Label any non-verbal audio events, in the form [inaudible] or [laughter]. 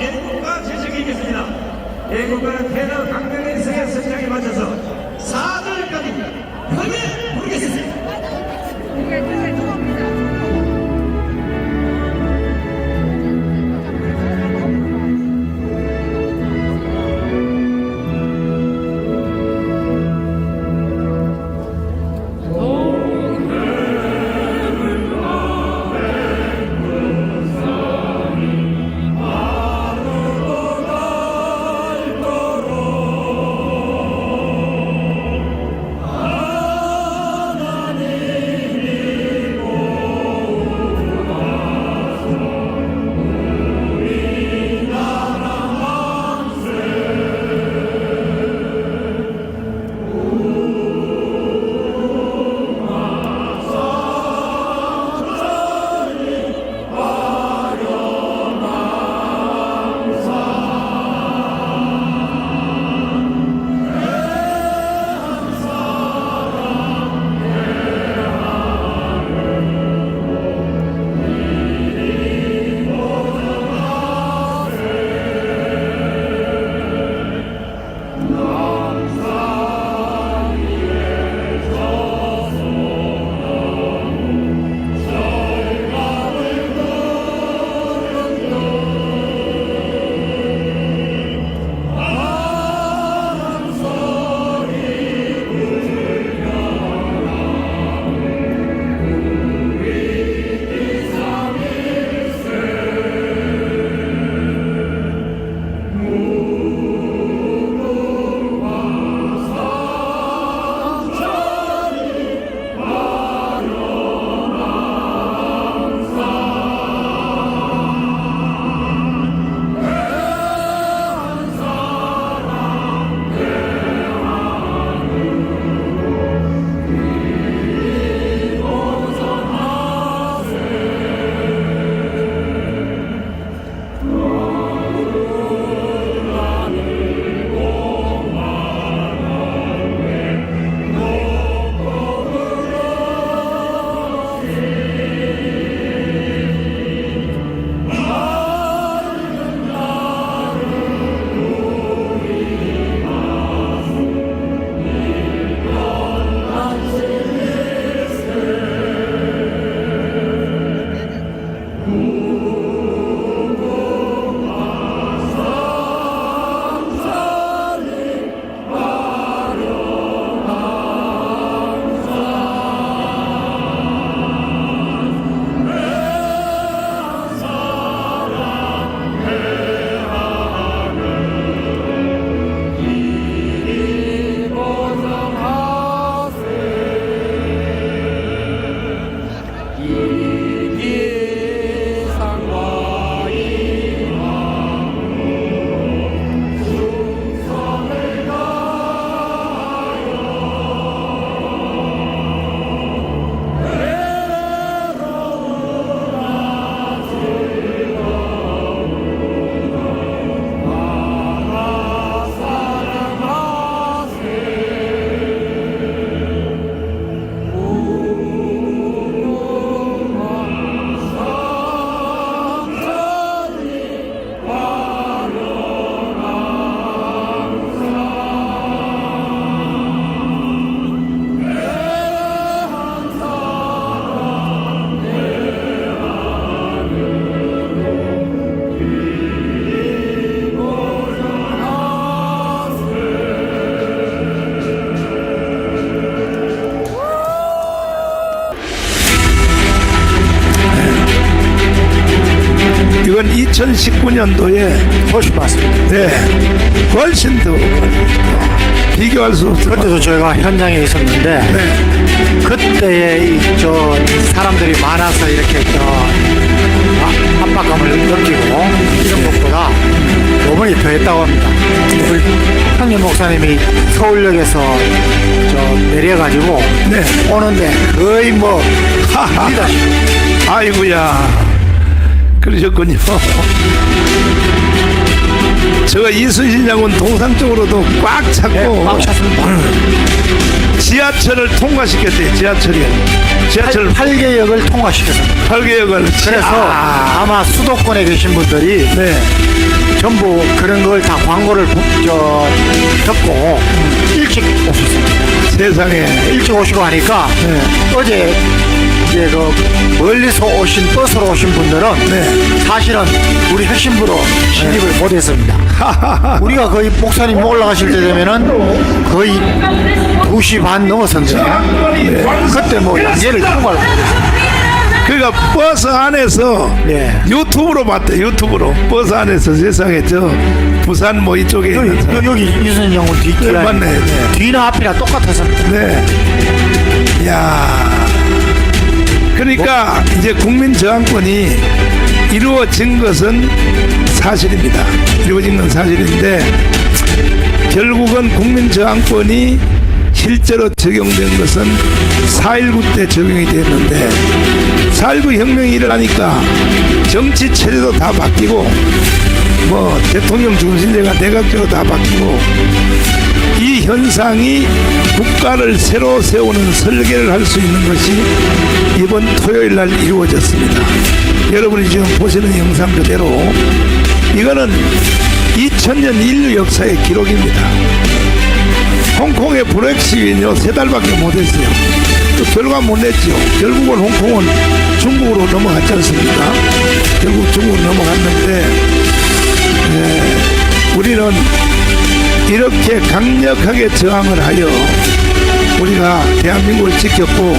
애국가 제정이겠습니다. 애국가는 태남 강릉의 생애 성장에 맞춰서 4 이건 2019년도에 훨씬 많습니다. 네, 훨씬 더 비교할 수 없을 그때도 저희가 현장에 있었는데 네. 그때의 이, 저 사람들이 많아서 이렇게 저 아, 압박감을 느끼고 이런 것보다 이번이 더 했다고 합니다. 우리 형님 목사님이 서울역에서 저 내려가지고 네. 오는데 거의 뭐 리더십 아이고야 그러셨군요. 저 이순신 장군 동상 쪽으로도 꽉 찾고 네, 꽉 찼습니다. 지하철을 통과시켰대요. 지하철이 지하철 8개 역을 통과시켰습니다. 8개 역을 그래서 아, 아마 수도권에 계신 분들이 네. 전부 그런 걸 다 광고를 부- 저, 듣고 일찍 오셨습니다. 세상에 일찍 오시고 하니까 어제 이제 그 멀리서 오신 버스로 오신 분들은 네. 사실은 우리 핵심부로 진입을 못했습니다. [laughs] 우리가 거의 목사님 올라가실 때 되면은 거의 2시 반 넘었었는데 그때 뭐 양재를 통과를 못했어요. 그러니까 버스 안에서 네. 유튜브로 봤대 유튜브로 버스 안에서 세상에 저 부산 뭐 이쪽에 여기, 있는. 여기 유선 영훈 뒤, 네, 맞네. 네. 뒤나 앞이나 똑같았습니다. 네. 야. 그러니까 이제 국민 저항권이 이루어진 것은 사실입니다. 이루어진 건 사실인데 결국은 국민 저항권이 실제로 적용된 것은 4.19 때 적용이 됐는데 4.19 혁명이 일어나니까 정치 체제도 다 바뀌고 뭐 대통령 중심제가 내각제로 다 바뀌고 이 현상이 국가를 새로 세우는 설계를 할 수 있는 것이 이번 토요일 날 이루어졌습니다. 여러분이 지금 보시는 영상 그대로 이거는 2000년 인류 역사의 기록입니다. 홍콩의 브렉시트는요 세 달밖에 못했어요. 또 결과 못 냈죠. 결국은 홍콩은 중국으로 넘어갔지 않습니까? 결국 중국으로 넘어갔는데 예, 우리는 이렇게 강력하게 저항을 하여 우리가 대한민국을 지켰고